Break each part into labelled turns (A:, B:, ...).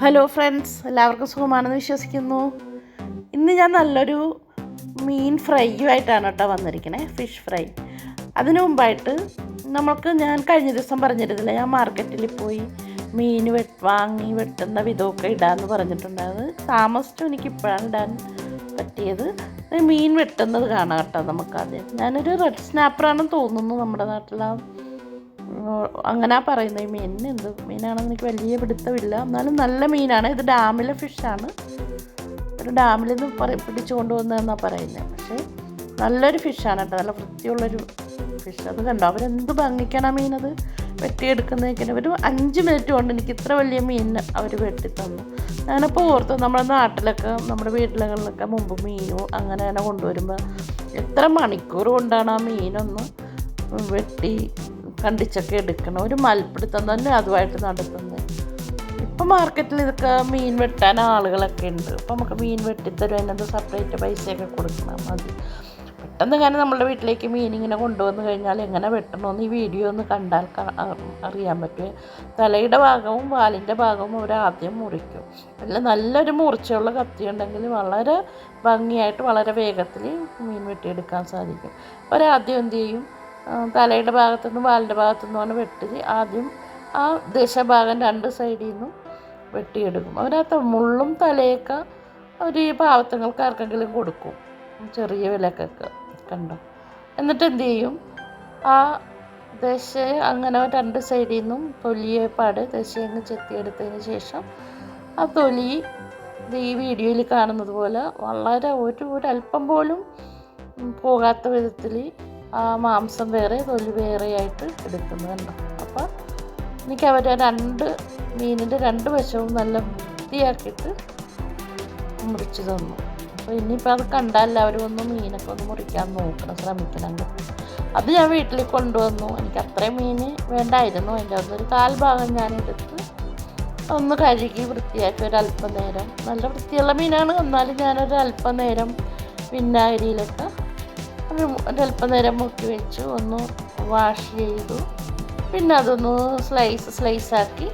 A: Hello friends എല്ലാവർക്കും സുഖമാണെന്ന് വിശ്വസിക്കുന്നു. ഇന്ന് ഞാൻ നല്ലൊരു മീൻ ഫ്രൈയുമായിട്ടാണ് കേട്ടോ വന്നിരിക്കണേ. ഫിഷ് ഫ്രൈ അതിനു മുമ്പായിട്ട് നമുക്ക് ഞാൻ കഴിഞ്ഞ ദിവസം പറഞ്ഞിരുന്നില്ല ഞാൻ മാർക്കറ്റിൽ പോയി മീൻ വെട്ട് വാങ്ങി വെട്ടുന്ന വിധമൊക്കെ ഇടാമെന്ന് പറഞ്ഞിട്ടുണ്ടായത് താമസിച്ചു എനിക്ക് ഇപ്പോഴാണ് ഇടാൻ പറ്റിയത്. മീൻ വെട്ടുന്നത് കാണാം കേട്ടോ നമുക്കാദ്യം ഞാനൊരു റെഡ് സ്നാപ്പറാണെന്ന് തോന്നുന്നു നമ്മുടെ നാട്ടിലെ. അങ്ങനെ പറയുന്നത് ഈ മീനിന് എന്ത് മീനാണെന്ന് എനിക്ക് വലിയ പിടുത്തമില്ല. എന്നാലും നല്ല മീനാണ്. ഇത് ഡാമിലെ ഫിഷാണ് ഒരു ഡാമിൽ നിന്ന് പറ പിടിച്ചു കൊണ്ടുവന്നതെന്നാണ് പറയുന്നത് പക്ഷേ നല്ലൊരു ഫിഷാണ് കേട്ടോ. നല്ല വൃത്തിയുള്ളൊരു ഫിഷ് അത് കണ്ടോ? അവരെന്ത് ഭംഗിക്കണം മീനത് വെട്ടിയെടുക്കുന്നതൊക്കെ ഒരു അഞ്ച് മിനിറ്റ് കൊണ്ട് എനിക്ക് ഇത്ര വലിയ മീൻ അവർ വെട്ടി തന്നു ഞാനപ്പോൾ ഓർത്തു നമ്മുടെ നാട്ടിലൊക്കെ നമ്മുടെ വീട്ടിലൊക്കെ മുമ്പ് മീനും അങ്ങനെ തന്നെ കൊണ്ടുവരുമ്പോൾ എത്ര മണിക്കൂർ കൊണ്ടാണ് ആ മീനൊന്ന് വെട്ടി കണ്ടിച്ചൊക്കെ എടുക്കണം. ഒരു മൽപ്പിടുത്തം തന്നെ അതുമായിട്ട് നടത്തുന്നത്. ഇപ്പം മാർക്കറ്റിൽ ഇതൊക്കെ മീൻ വെട്ടാൻ ആളുകളൊക്കെ ഉണ്ട്. അപ്പം നമുക്ക് മീൻ വെട്ടിത്തരും അതിനകത്ത് സെപ്പറേറ്റ് പൈസയൊക്കെ കൊടുക്കണം. മതി പെട്ടെന്ന് ഇങ്ങനെ നമ്മുടെ വീട്ടിലേക്ക് മീൻ ഇങ്ങനെ കൊണ്ടുവന്ന് കഴിഞ്ഞാൽ എങ്ങനെ വെട്ടണമെന്ന് ഈ വീഡിയോ ഒന്ന് കണ്ടാൽ അറിയാൻ പറ്റും. തലയുടെ ഭാഗവും വാലിന്റെ ഭാഗവും അവർ ആദ്യം മുറിക്കും. അതിൽ നല്ലൊരു മൂർച്ചയുള്ള കത്തി ഉണ്ടെങ്കിൽ വളരെ ഭംഗിയായിട്ട് വളരെ വേഗത്തിൽ മീൻ വെട്ടിയെടുക്കാൻ സാധിക്കും. അവരാദ്യം എന്ത് ചെയ്യും? തലയുടെ ഭാഗത്തു ഭാഗത്തുനിന്ന് വാലിന്റെ ഭാഗത്തുനിന്നുമാണ് വെട്ടി ആദ്യം ആ ദശഭാഗം രണ്ട് സൈഡിൽ നിന്നും വെട്ടിയെടുക്കും. അവരകത്ത് മുള്ളും തലയൊക്കെ അവർ പാവത്തങ്ങൾക്ക് ആർക്കെങ്കിലും കൊടുക്കും. ചെറിയ വിലക്കൊക്കെ കണ്ടോ? എന്നിട്ട് എന്ത് ചെയ്യും? ആ ദശ അങ്ങനെ രണ്ട് സൈഡിൽ നിന്നും തൊലിയെ പാട് ദശയങ്ങ് ചെത്തിയെടുത്തതിന് ശേഷം ആ തൊലി ഈ വീഡിയോയിൽ കാണുന്നത് പോലെ വളരെ ഒരു ഒരല്പം പോലും പോകാത്ത വിധത്തിൽ മാംസം വേറെ തൊലി വേറെയായിട്ട് എടുക്കുന്നുണ്ട് അപ്പോൾ എനിക്ക് അവരെ രണ്ട് മീനിന്റെ രണ്ട് വശവും നല്ല വൃത്തിയാക്കിയിട്ട് മുറിച്ച് തന്നു. അപ്പോൾ ഇനിയിപ്പോൾ അത് കണ്ടാൽ എല്ലാവരും ഒന്ന് മീനൊക്കെ ഒന്ന് മുറിക്കാൻ നോക്കണം ശ്രമിക്കണം. കേട്ടോ. അത് ഞാൻ വീട്ടിൽ കൊണ്ടുവന്നു. എനിക്ക് അത്രയും മീൻ വേണ്ടായിരുന്നു. അതിന്റെ ഒരു കാൽ ഭാഗം ഞാൻ എടുത്ത് ഒന്ന് കഴുകി വൃത്തിയാക്കി ഒരല്പം നേരം നല്ല വൃത്തിയുള്ള മീനാണ്. എന്നാലും ഞാനൊരു നേരം വിനാഗിരിയിലൊക്കെ ഒരു ഒരല്പം നേരം മുക്കി വെച്ചു. ഒന്ന് വാഷ് ചെയ്തു. പിന്നെ അതൊന്ന് സ്ലൈസ് സ്ലൈസ് ആക്കി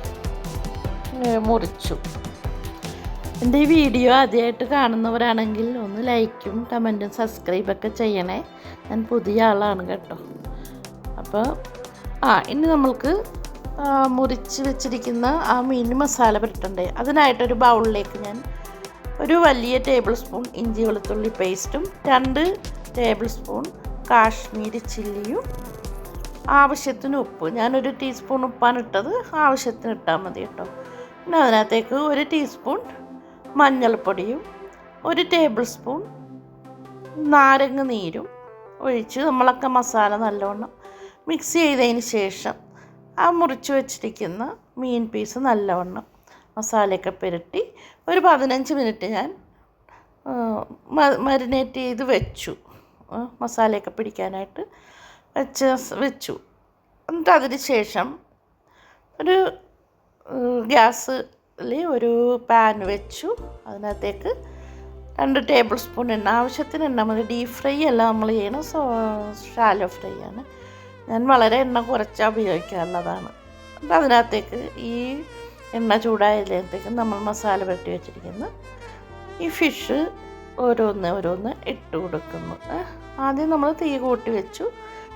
A: മുറിച്ചു. എന്റെ ഈ വീഡിയോ ആദ്യമായിട്ട് കാണുന്നവരാണെങ്കിൽ ഒന്ന് ലൈക്കും കമന്റും സബ്സ്ക്രൈബൊക്കെ ചെയ്യണേ. ഞാൻ പുതിയ ആളാണ് കേട്ടോ. അപ്പോൾ ആ ഇനി നമ്മൾക്ക് മുറിച്ച് വെച്ചിരിക്കുന്ന ആ മീൻ മസാല പുരട്ടണ്ടേ? അതിനായിട്ടൊരു ബൗളിലേക്ക് ഞാൻ ഒരു വലിയ ടേബിൾ സ്പൂൺ ഇഞ്ചി വെളുത്തുള്ളി പേസ്റ്റും രണ്ട് ടേബിൾ സ്പൂൺ കാശ്മീരി ചില്ലിയും ആവശ്യത്തിന് ഉപ്പ്. ഞാനൊരു ടീസ്പൂൺ ഉപ്പാണ് ഇട്ടത്. ആവശ്യത്തിന് ഇട്ടാൽ മതി കേട്ടോ. പിന്നെ അതിനകത്തേക്ക് ഒരു ടീസ്പൂൺ മഞ്ഞൾപ്പൊടിയും ഒരു ടേബിൾ സ്പൂൺ നാരങ്ങ നീരും ഒഴിച്ച് നമ്മളൊക്കെ മസാല നല്ലവണ്ണം മിക്സ് ചെയ്തതിന് ശേഷം ആ മുറിച്ച് വെച്ചിരിക്കുന്ന മീൻ പീസ് നല്ലവണ്ണം മസാലയൊക്കെ പുരട്ടി ഒരു പതിനഞ്ച് മിനിറ്റ് ഞാൻ മരിനേറ്റ് ചെയ്ത് വെച്ചു. മസാലയൊക്കെ പിടിക്കാനായിട്ട് വെച്ച് വെച്ചു. എന്നിട്ട് അതിന് ശേഷം ഒരു ഗ്യാസിൽ ഒരു പാൻ വെച്ചു. അതിനകത്തേക്ക് രണ്ട് ടേബിൾ സ്പൂൺ എണ്ണ. ആവശ്യത്തിന് എണ്ണ മതി. ഡീപ് ഫ്രൈ അല്ല നമ്മൾ ചെയ്യണം സോ ഷാലോ ഫ്രൈ ആണ്. ഞാൻ വളരെ എണ്ണ കുറച്ചാൽ ഉപയോഗിക്കാറുള്ളതാണ്. അപ്പം അതിനകത്തേക്ക് ഈ എണ്ണ ചൂടായതിനകത്തേക്ക് നമ്മൾ മസാല പുരട്ടി വെച്ചിരിക്കുന്ന ഈ ഫിഷ് ഓരോന്ന് ഓരോന്ന് ഇട്ട് കൊടുക്കുന്നു. ആദ്യം നമ്മൾ തീ കൂട്ടി വെച്ചു.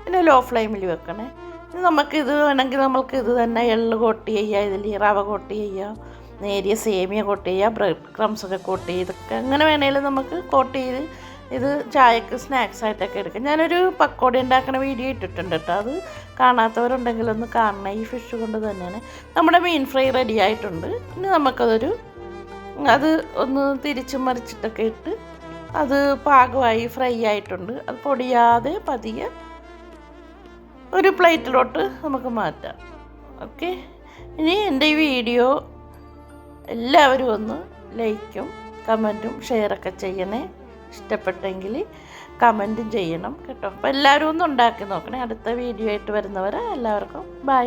A: പിന്നെ ലോ ഫ്ലെയിമിൽ വെക്കണേ. ഇനി നമുക്ക് ഇത് വേണമെങ്കിൽ നമുക്ക് ഇത് തന്നെ എള്ള് കോട്ട് ചെയ്യുക ഇതിൽ റവ കോട്ട് ചെയ്യുക നേരിയ സേമിയ കോട്ട് ചെയ്യുക ബ്രെഡ് ക്രംസ് ഒക്കെ കോട്ട് ഇതൊക്കെ അങ്ങനെ വേണേലും നമുക്ക് കോട്ട് ചെയ്ത് ഇത് ചായക്ക് സ്നാക്സ് ആയിട്ടൊക്കെ എടുക്കാം. ഞാനൊരു പക്കോടി ഉണ്ടാക്കുന്ന വീഡിയോ ഇട്ടിട്ടുണ്ട് കേട്ടോ. അത് കാണാത്തവരുണ്ടെങ്കിൽ ഒന്ന് കാണണം. ഈ ഫിഷ് കൊണ്ട് തന്നെയാണ്. നമ്മുടെ മീൻ ഫ്രൈ റെഡി ആയിട്ടുണ്ട്. ഇനി നമുക്കതൊരു അത് ഒന്ന് തിരിച്ചു മറിച്ചിട്ടൊക്കെ ഇട്ട് അത് പാകമായി ഫ്രൈ ആയിട്ടുണ്ട്. അത് പൊടിയാതെ പതിയെ ഒരു പ്ലേറ്റിലോട്ട് നമുക്ക് മാറ്റാം. ഓക്കെ ഇനി എന്റെ ഈ വീഡിയോ എല്ലാവരും ഒന്ന് ലൈക്കും കമന്റും ഷെയറൊക്കെ ചെയ്യണേ. ഇഷ്ടപ്പെട്ടെങ്കിൽ കമന്റും ചെയ്യണം കേട്ടോ. അപ്പോൾ എല്ലാവരും ഒന്ന് ഉണ്ടാക്കി നോക്കണേ. അടുത്ത വീഡിയോ ആയിട്ട് വരുന്നവരെ എല്ലാവർക്കും ബൈ